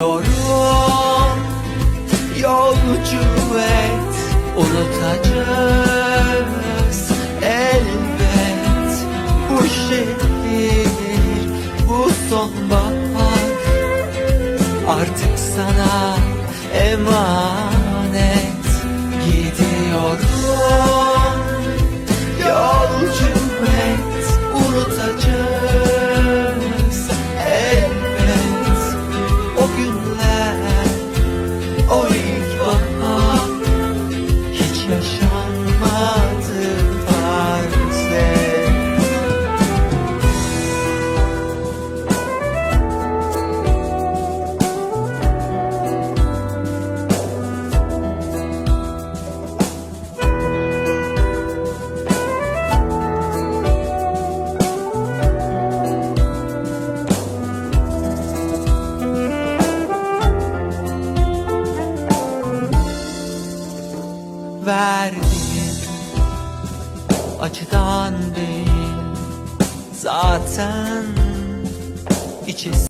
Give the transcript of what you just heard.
Yorum yolcu et unutacağız elbet. Bu şehir bu sonbahar artık sana emanet oír. Verdiğin acıdan değil zaten içi